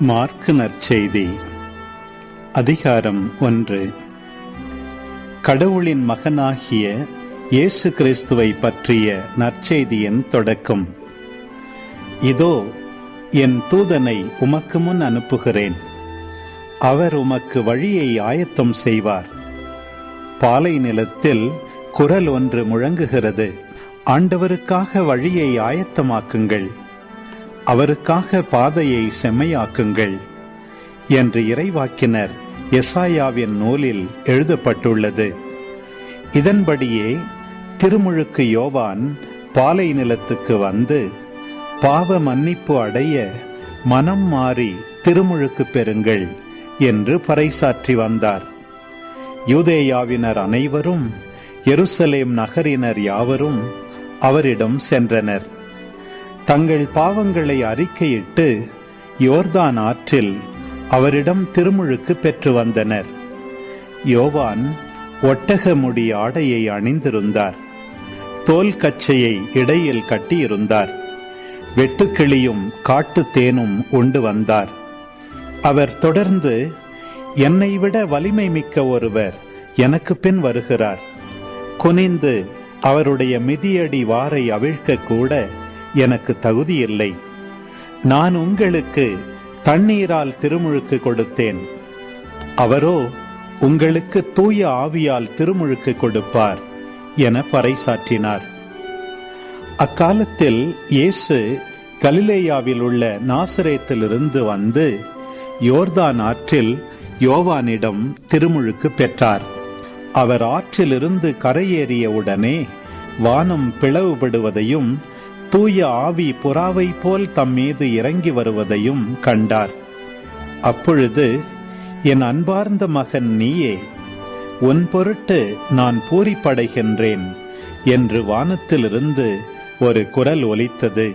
Mark நற்செய்தி அதிகாரம் ஒன்று. கடவுளின் மகனாகிய இயேசு கிறிஸ்துவை பற்றிய நற்செய்தியின் தொடக்கம். இதோ என் தூதனை உமக்கு முன் அனுப்புகிறேன். அவர் உமக்கு வழியை ஆயத்தம் செய்வார். பாலை நிலத்தில் குரல் ஒன்று முழங்குகிறது. ஆண்டவருக்காக வழியை ஆயத்தமாக்குங்கள். அவருக்காக பாதையை செம்மையாக்குங்கள் என்று இறைவாக்கினர் எசாயாவின் நூலில் எழுதப்பட்டுள்ளது. இதன்படியே திருமுழுக்கு யோவான் பாலை நிலத்துக்கு வந்து பாவ மன்னிப்பு அடைய மனம் மாறி திருமுழுக்கு பெறுங்கள் என்று பறைசாற்றி வந்தார். யூதேயாவினர் அனைவரும் எருசலேம் நகரினர் யாவரும் அவரிடம் சென்றனர். தங்கள் பாவங்களை அறிக்கையிட்டு யோர்தான் ஆற்றில் அவரிடம் திருமுழுக்கு பெற்று வந்தனர். யோவான் ஒட்டக முடி ஆடையை அணிந்திருந்தார். தோல் கச்சையை இடையில் கட்டியிருந்தார். வெட்டுக்கிளியும் காட்டு தேனும் உண்டு வந்தார். அவர் தொடர்ந்து என்னை விட வலிமை மிக்க ஒருவர் எனக்கு பின் வருகிறார். குனிந்து அவருடைய மிதியடி வாரை அவிழ்க்க கூட எனக்கு தகுதியில்லை. நான் உங்களுக்கு தண்ணீரால் திருமுழுக்கு கொடுத்தேன். அவரோ உங்களுக்கு தூய ஆவியால் திருமுழுக்கு கொடுப்பார் என பறைசாற்றினார். அக்காலத்தில் இயேசு கலிலேயாவில் உள்ள நாசரேத்திலிருந்து வந்து யோர்தான் ஆற்றில் யோவானிடம் திருமுழுக்கு பெற்றார். அவர் ஆற்றிலிருந்து கரையேறிய உடனே வானம் பிளவுபடுவதையும் தூய ஆவி புறாவை போல் தம் மீது இறங்கி வருவதையும் கண்டார். அப்பொழுது என் அன்பார்ந்த மகன் நீயே உன் பொருட்டு நான் பூரிப்படைகின்றேன் என்று வானத்திலிருந்து ஒரு குரல் ஒலித்தது.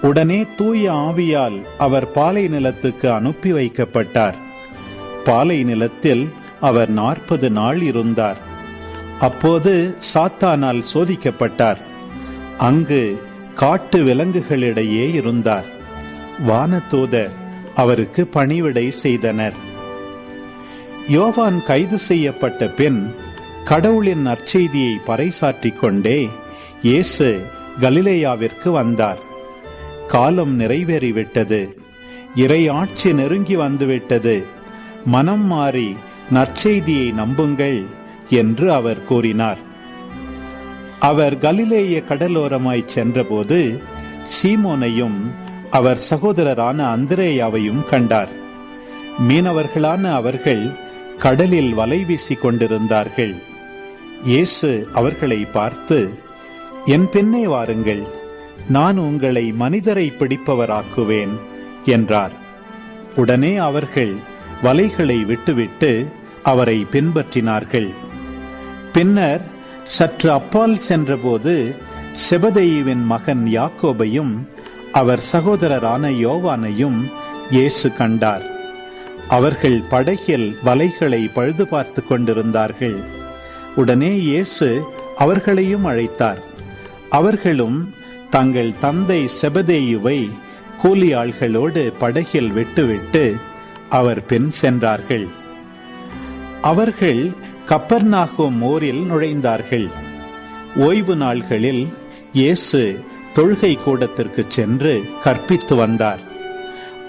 உடனே தூய ஆவியால் அவர் பாலை நிலத்துக்கு அனுப்பி வைக்கப்பட்டார். பாலை நிலத்தில் அவர் நாற்பது நாள் இருந்தார். அப்போது சாத்தானால் சோதிக்கப்பட்டார். அங்கு காட்டு விலங்குகளிடையே இருந்தார். வானதூதர் அவருக்கு பணிவிடை செய்தனர். யோவான் கைது செய்யப்பட்ட பின் கடவுளின் நற்செய்தியை பறைசாற்றிக் கொண்டே இயேசு கலிலேயாவிற்கு வந்தார். காலம் நிறைவேறிவிட்டது. இறை ஆட்சி நெருங்கி வந்துவிட்டது. மனம் மாறி நற்செய்தியை நம்புங்கள் என்று அவர் கூறினார். அவர் கலிலேய கடலோரமாய் சென்றபோது சீமோனையும் அவர் சகோதரரான அந்திரேயாவையும் கண்டார். மீனவர்களான அவர்கள் கடலில் வலை வீசிக் கொண்டிருந்தார்கள். இயேசு அவர்களை பார்த்து என் பின்னே வாருங்கள் நான் உங்களை மனிதரை பிடிப்பவராக்குவேன் என்றார். உடனே அவர்கள் வலைகளை விட்டுவிட்டு அவரை பின்பற்றினார்கள். பின்னர் சற்று அப்பால் சென்றபோது செபதேயுவின் மகன் யாக்கோபையும் அவர் சகோதரரான யோவானையும் இயேசு கண்டார். அவர்கள் படகில் வலைகளை பழுது பார்த்து கொண்டிருந்தார்கள். உடனே இயேசு அவர்களையும் அழைத்தார். அவர்களும் தங்கள் தந்தை செபதேயுவை கூலி ஆள்களோடு படகில் விட்டுவிட்டு அவர் பின் சென்றார்கள். அவர்கள் கப்பர்நாகும் ஊரில் நுழைந்தார்கள். ஓய்வு நாள்களில் இயேசு தொழுகை கூடத்திற்கு சென்று கற்பித்து வந்தார்.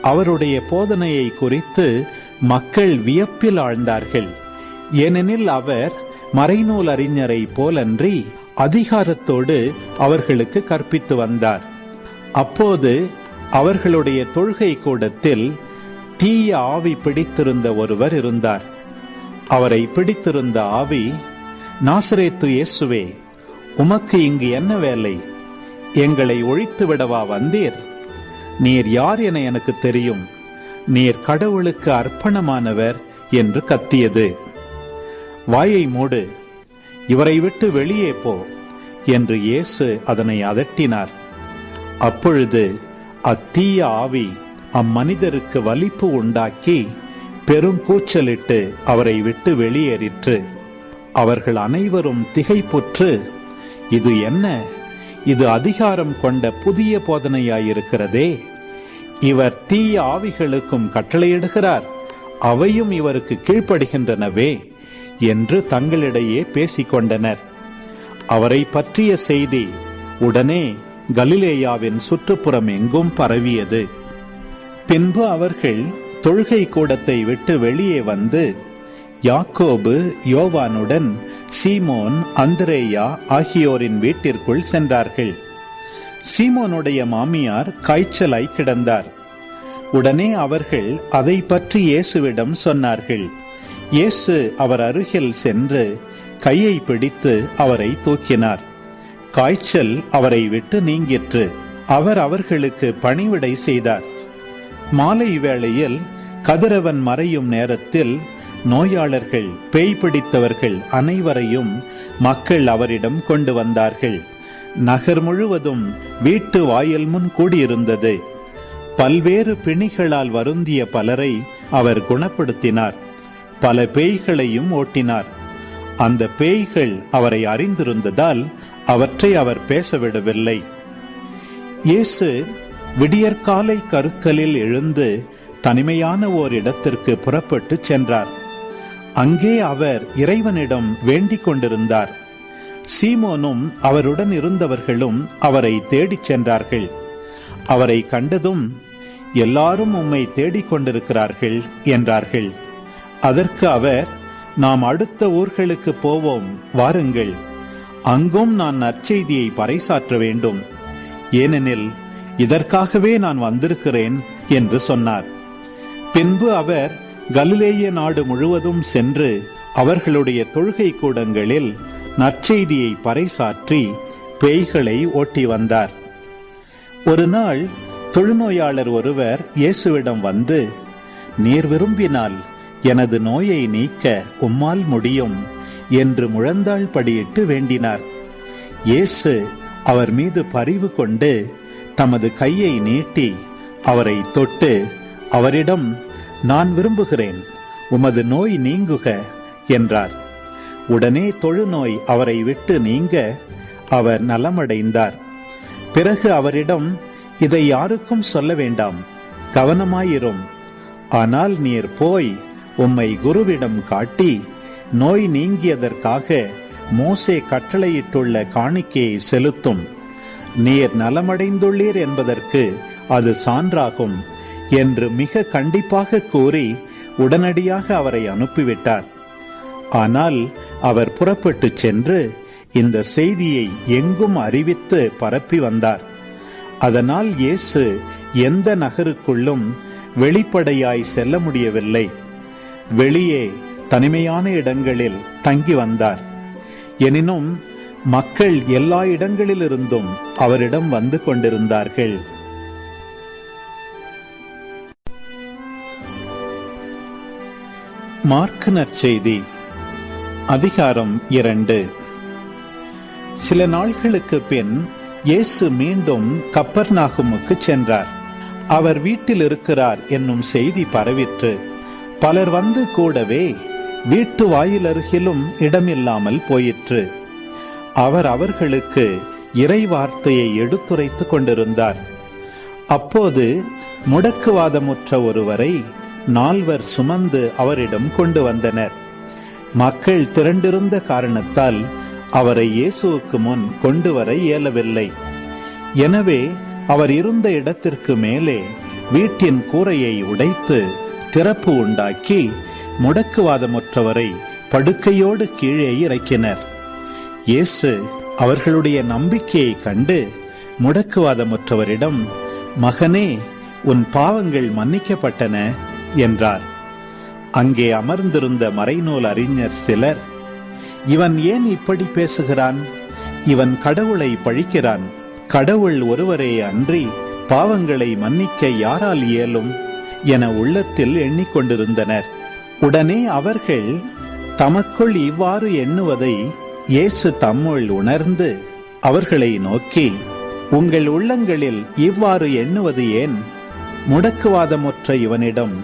அவருடைய போதனையை குறித்து மக்கள் வியப்பில் ஆழ்ந்தார்கள். ஏனெனில் அவர் மறைநூல் அறிஞரை போலன்றி அதிகாரத்தோடு அவர்களுக்கு கற்பித்து வந்தார். அப்போது அவர்களுடைய தொழுகை கூடத்தில் தீய ஆவி பிடித்திருந்த ஒருவர் இருந்தார். அவரை பிடித்திருந்த ஆவி நாசரேத்து இயேசுவே உமக்கு இங்கு என்ன வேலை? எங்களை ஒழித்து விடவா வந்தீர்? நீர் யார் என எனக்கு தெரியும். நீர் கடவுளுக்கு அர்ப்பணமானவர் என்று கத்தியது. வாயை மூடு இவரை விட்டு வெளியே போ என்று இயேசு அதனை அதட்டினார். அப்பொழுது அத்தீய ஆவி அம்மனிதருக்கு வலிப்பு உண்டாக்கி பெரும் கூச்சலிட்டு அவரை விட்டு வெளியேறிற்று. அவர்கள் அனைவரும் திகைப்புற்று இது என்ன? இது அதிகாரம் கொண்ட புதிய போதனையாயிருக்கிறதே. இவர் தீய ஆவிகளுக்கும் கட்டளையிடுகிறார். அவையும் இவருக்கு கீழ்ப்படுகின்றனவே என்று தங்களிடையே பேசிக்கொண்டனர். அவரை பற்றிய செய்தி உடனே கலிலேயாவின் சுற்றுப்புறம் எங்கும் பரவியது. பின்பு அவர்கள் தொழுகை கூடத்தை விட்டு வெளியே வந்து யாக்கோபு யோவானுடன் சீமோன் அந்திரேயா ஆகியோரின் வீட்டிற்குள் சென்றார்கள். சீமோனுடைய மாமியார் காய்ச்சலாய் கிடந்தார். உடனே அவர்கள் அதை பற்றி இயேசுவிடம் சொன்னார்கள். இயேசு அவர் அருகில் சென்று கையை பிடித்து அவரை தூக்கினார். காய்ச்சல் அவரை விட்டு நீங்கிற்று. அவர் அவர்களுக்கு பணிவிடை செய்தார். மாலை வேளையில் கதிரவன் மறையும் நேரத்தில் நோயாளர்கள் பேய் பிடித்தவர்கள் அனைவரையும் மக்கள் அவரிடம் கொண்டு வந்தார்கள். நகர் முழுவதும் வீட்டு வாயில் முன் கூடியிருந்தது. பல்வேறு பிணிகளால் வருந்திய பலரை அவர் குணப்படுத்தினார். பல பேய்களையும் ஓட்டினார். அந்த பேய்கள் அவரை அறிந்திருந்ததால் அவற்றை அவர் பேசவிடவில்லை. இயேசு விடியற்காலை கருக்கலில் எழுந்து தனிமையான ஓர் இடத்திற்கு புறப்பட்டு சென்றார். அங்கே அவர் இறைவனிடம் வேண்டிக் கொண்டிருந்தார். சீமோனும் அவருடன் இருந்தவர்களும் அவரை தேடிச் சென்றார்கள். அவரை கண்டதும் எல்லாரும் உம்மை தேடிக் கொண்டிருக்கிறார்கள் என்றார்கள். அதற்கு அவர் நாம் அடுத்த ஊர்களுக்கு போவோம் வாருங்கள். அங்கும் நான் நற்செய்தியை பறைசாற்ற வேண்டும். ஏனெனில் இதற்காகவே நான் வந்திருக்கிறேன் என்று சொன்னார். பின்பு அவர் கலிலேய நாடு முழுவதும் சென்று அவர்களுடைய தொழுகை கூடங்களில் நற்செய்தியை பறைசாற்றி பேய்களை ஓட்டி வந்தார். ஒரு நாள் தொழுநோயாளர் ஒருவர் இயேசுவிடம் வந்து நீர் விரும்பினால் எனது நோயை நீக்க உம்மால் முடியும் என்று முழந்தாள் படியிட்டு வேண்டினார். இயேசு அவர் மீது பரிவு கொண்டு தமது கையை நீட்டி அவரை தொட்டு அவரிடம் நான் விரும்புகிறேன். உமது நோய் நீங்குக என்றார். உடனே தொழுநோய் அவரை விட்டு நீங்க அவர் நலமடைந்தார். பிறகு அவரிடம் இதை யாருக்கும் சொல்ல வேண்டாம் கவனமாயிரும். ஆனால் நீர் போய் உம்மை குருவிடம் காட்டி நோய் நீங்கியதற்காக மோசே கட்டளையிட்டுள்ள காணிக்கையை செலுத்தும். நீர் நலமடைந்துள்ளீர் என்பதற்கு அது சான்றாகும். என்று மிக கண்டிப்பாக கூறி உடனடியாக அவரை அனுப்பிவிட்டார். ஆனால் அவர் புறப்பட்டு சென்று இந்த செய்தியை எங்கும் அறிவித்து பரப்பி வந்தார். அதனால் இயேசு எந்த நகருக்குள்ளும் வெளிப்படையாய் செல்ல முடியவில்லை. வெளியே தனிமையான இடங்களில் தங்கி வந்தார். எனினும் மக்கள் எல்லா இடங்களிலிருந்தும் அவரிடம் வந்து கொண்டிருந்தார்கள். மார்க் நற்செய்தி அதிகாரம் இரண்டு. சில நாள்களுக்கு பின் இயேசு மீண்டும் கப்பர்நாகுமுக்கு சென்றார். அவர் வீட்டில் இருக்கிறார் என்னும் செய்தி பரவிற்று. பலர் வந்து கூடவே வீட்டு வாயில் அருகிலும் இடமில்லாமல் போயிற்று. அவர் அவர்களுக்கு இறை வார்த்தையை எடுத்துரைத்துக் கொண்டிருந்தார். அப்போது முடக்குவாதமுற்ற ஒருவரை நால்வர் சுமந்து அவரிடம் கொண்டு வந்தனர். மக்கள் திரண்டிருந்த காரணத்தால் அவரை இயேசுவுக்கு முன் கொண்டு வர இயலவில்லை. எனவே அவர் இருந்த இடத்திற்கு மேலே வீட்டின் கூரையை உடைத்து திறப்பு உண்டாக்கி முடக்குவாதமுற்றவரை படுக்கையோடு கீழே இறக்கினர். இயேசு அவர்களுடைய நம்பிக்கையை கண்டு முடக்குவாதமுற்றவரிடம் மகனே உன் பாவங்கள் மன்னிக்கப்பட்டன. என்றார். அங்கே அமர்ந்திருந்த மறைநூல் அறிஞர் சிலர் இவன் ஏன் இப்படி பேசுகிறான்? இவன் கடவுளை பழிக்கிறான். கடவுள் ஒருவரே அன்றி பாவங்களை மன்னிக்க யாரால் இயலும்? என உள்ளத்தில் எண்ணிக்கொண்டிருந்தனர். உடனே அவர்கள் தமக்குள் இவ்வாறு எண்ணுவதை இயேசு தம்முள் உணர்ந்து அவர்களை நோக்கி உங்கள் உள்ளங்களில் இவ்வாறு எண்ணுவது ஏன்? முடக்குவாதமுற்ற இவனிடம்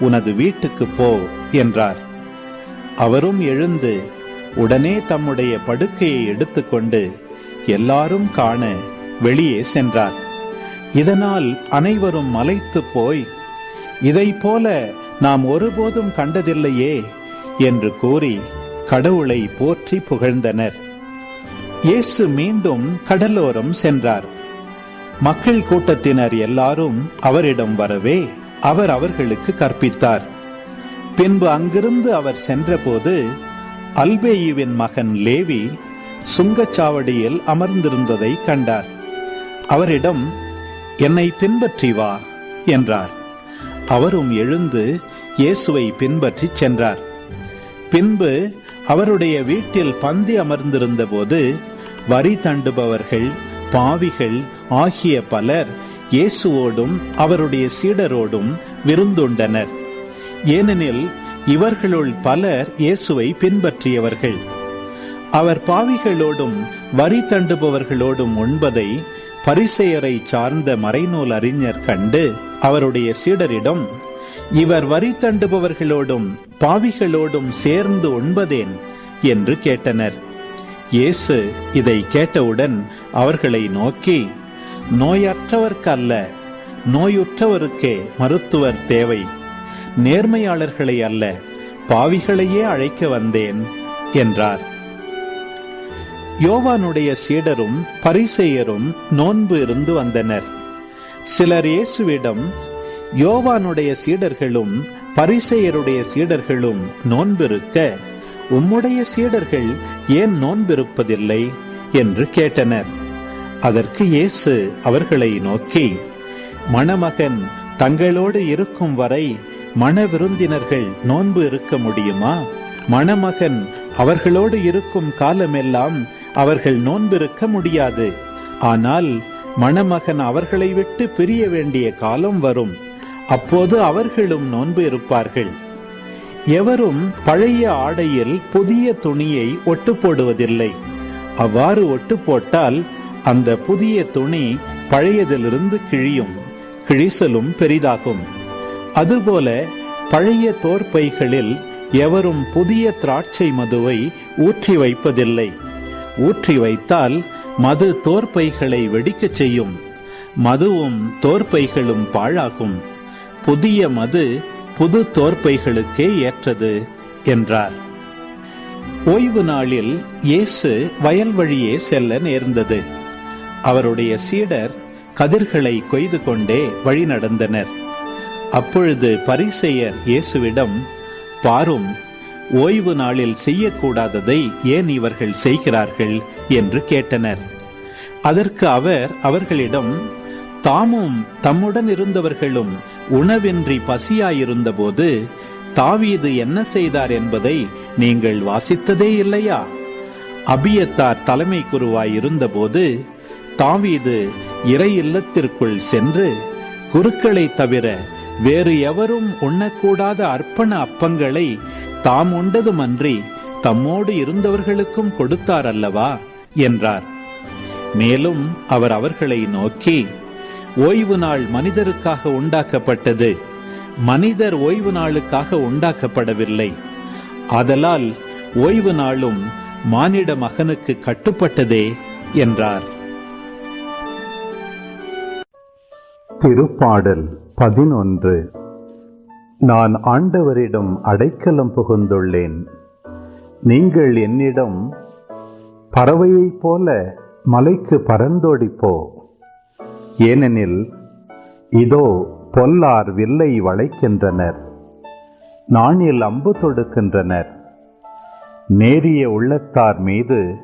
உனது வீட்டுக்கு போ என்றார். அவரும் எழுந்து உடனே தம்முடைய படுக்கையை எடுத்துக்கொண்டு எல்லாரும் காண வெளியே சென்றார். இதனால் அனைவரும் மலைத்து போய் இதை போல நாம் ஒருபோதும் கண்டதில்லையே என்று கூறி கடவுளை போற்றி புகழ்ந்தனர். இயேசு மீண்டும் கடலோரம் சென்றார். மக்கள் கூட்டத்தினர் எல்லாரும் அவரிடம் வரவே அவர் அவர்களுக்கு கற்பித்தார். பின்பு அங்கிருந்து அவர் சென்றபோது அல்பேயுவின் மகன் லேவி சுங்கச்சாவடியில் அமர்ந்திருந்ததை கண்டார். அவரிடம் என்னை பின்பற்றி வா என்றார். அவரும் எழுந்து இயேசுவை பின்பற்றிச் சென்றார். பின்பு அவருடைய வீட்டில் பந்தி அமர்ந்திருந்தபோது வரி தண்டுபவர்கள் பாவிகள் ஆகிய பலர் இயேசுவோடும் அவருடைய சீடரோடும் விருந்துண்டனர். ஏனெனில் இவர்களுள் பலர் இயேசுவை பின்பற்றியவர்கள். அவர் பாவிகளோடும் வரி தண்டுபவர்களோடும் உண்பதை பரிசெயரை சார்ந்த மறைநூல் அறிஞர் கண்டு அவருடைய சீடரிடம் இவர் வரி தண்டுபவர்களோடும் பாவிகளோடும் சேர்ந்து உண்பதேன்? என்று கேட்டனர். இயேசு இதை கேட்டவுடன் அவர்களை நோக்கி நோயற்றவர்க்கு அல்ல நோயுற்றவருக்கே மருத்துவர் தேவை. நேர்மையாளர்களை அல்ல பாவிகளையே அழைக்க வந்தேன் என்றார். யோவானுடைய சீடரும் பரிசெயரும் நோன்பு இருந்து வந்தனர். சிலர் இயேசுவிடம் யோவானுடைய சீடர்களும் பரிசெயருடைய சீடர்களும் நோன்பிருக்க உம்முடைய சீடர்கள் ஏன் நோன்பிருப்பதில்லை? என்று கேட்டனர். அதற்கு இயேசு அவர்களை நோக்கி மணமகன் தங்களோடு இருக்கும் வரை மண விருந்தினர்கள் நோன்பு இருக்க முடியுமா? மணமகன் அவர்களோடு இருக்கும் காலமெல்லாம் அவர்கள் நோன்பிருக்க முடியாது. ஆனால் மணமகன் அவர்களை விட்டு பிரிய வேண்டிய காலம் வரும். அப்போது அவர்களும் நோன்பு இருப்பார்கள். எவரும் பழைய ஆடையில் புதிய துணியை ஒட்டு போடுவதில்லை. அவ்வாறு ஒட்டு போட்டால் அந்த புதிய துணி பழையதிலிருந்து கிழியும் கிழிசலும் பெரிதாகும். அதுபோல பழைய தோற்பைகளில் எவரும் புதிய திராட்சை மதுவை ஊற்றி வைப்பதில்லை. ஊற்றி வைத்தால் மது தோற்பைகளை வெடிக்கச் செய்யும். மதுவும் தோற்பைகளும் பாழாகும். புதிய மது புது தோற்பைகளுக்கே ஏற்றது என்றார். ஓய்வு நாளில் இயேசு வயல்வழியே செல்ல நேர்ந்தது. அவருடைய சீடர் கதிர்களை கொய்து கொண்டே வழி நடந்தனர். அப்பொழுது பரிசெயர் இயேசுவிடம் பாரும் ஓய்வு நாளில் செய்யக்கூடாததை ஏன் இவர்கள் செய்கிறார்கள்? என்று கேட்டனர். அதற்கு அவர் அவர்களிடம் தாமும் தம்முடன் இருந்தவர்களும் உணவின்றி பசியாயிருந்தபோது தாவீது என்ன செய்தார் என்பதை நீங்கள் வாசித்ததே இல்லையா? அபியத்தார் தலைமை குருவாய் இருந்தபோது தாவீது இறை இல்லத்திற்குள் சென்று குருக்களை தவிர வேறு எவரும் உண்ணக்கூடாத அர்ப்பண அப்பங்களை தாம் உண்டதுமன்றி தம்மோடு இருந்தவர்களுக்கும் கொடுத்தார் அல்லவா என்றார். மேலும் அவர் அவர்களை நோக்கி ஓய்வு நாள் மனிதருக்காக உண்டாக்கப்பட்டது மனிதர் ஓய்வு நாளுக்காக உண்டாக்கப்படவில்லை. ஆதலால் ஓய்வு நாளும் மானிட மகனுக்கு கட்டுப்பட்டதே என்றார். திருப்பாடல் பதினொன்று. நான் ஆண்டவரிடம் அடைக்கலம் புகுந்துள்ளேன். நீங்கள் என்னிடம் பறவையைப் போல மலைக்கு பறந்தோடிப்போ? ஏனெனில் இதோ பொல்லார் வில்லை வளைக்கின்றனர். நாணில் அம்பு தொடுக்கின்றனர். நேரிய உள்ளத்தார் மீது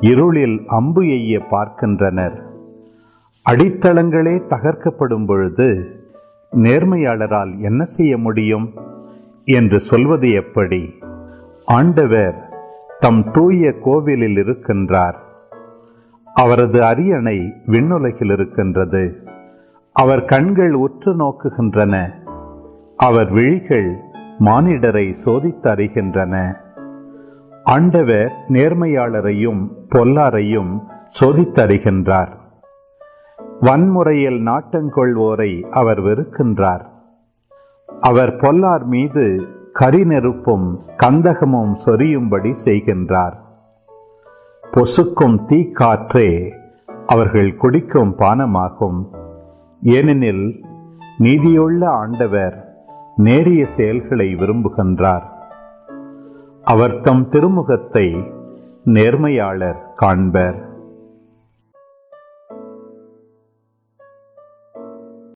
இருளில் அம்பு எய்ய பார்க்கின்றனர். அடித்தளங்களே தகர்க்கப்படும் பொழுது நேர்மையாளரால் என்ன செய்ய முடியும்? என்று சொல்வது எப்படி? ஆண்டவர் தம் தூய கோவிலில் இருக்கின்றார். அவரது அரியணை விண்ணுலகில் இருக்கின்றது. அவர் கண்கள் உற்று நோக்குகின்றன. அவர் விழிகள் மானிடரை சோதித்து அறிகின்றன. ஆண்டவர் நேர்மையாளரையும் பொல்லாரையும் சோதித்தறிகின்றார் வன்முறையில் நாட்டங்கொள்வோரை அவர் வெறுக்கின்றார். அவர் பொல்லார் மீது கரிநெருப்பும் கந்தகமும் சொரியும்படி செய்கின்றார். பொசுக்கும் தீக்காற்றே அவர்கள் குடிக்கும் பானமாகும். ஏனெனில் நீதியுள்ள ஆண்டவர் நேரிய செயல்களை விரும்புகின்றார். அவர் தம் திருமுகத்தை நேர்மையாளர் காண்பர்.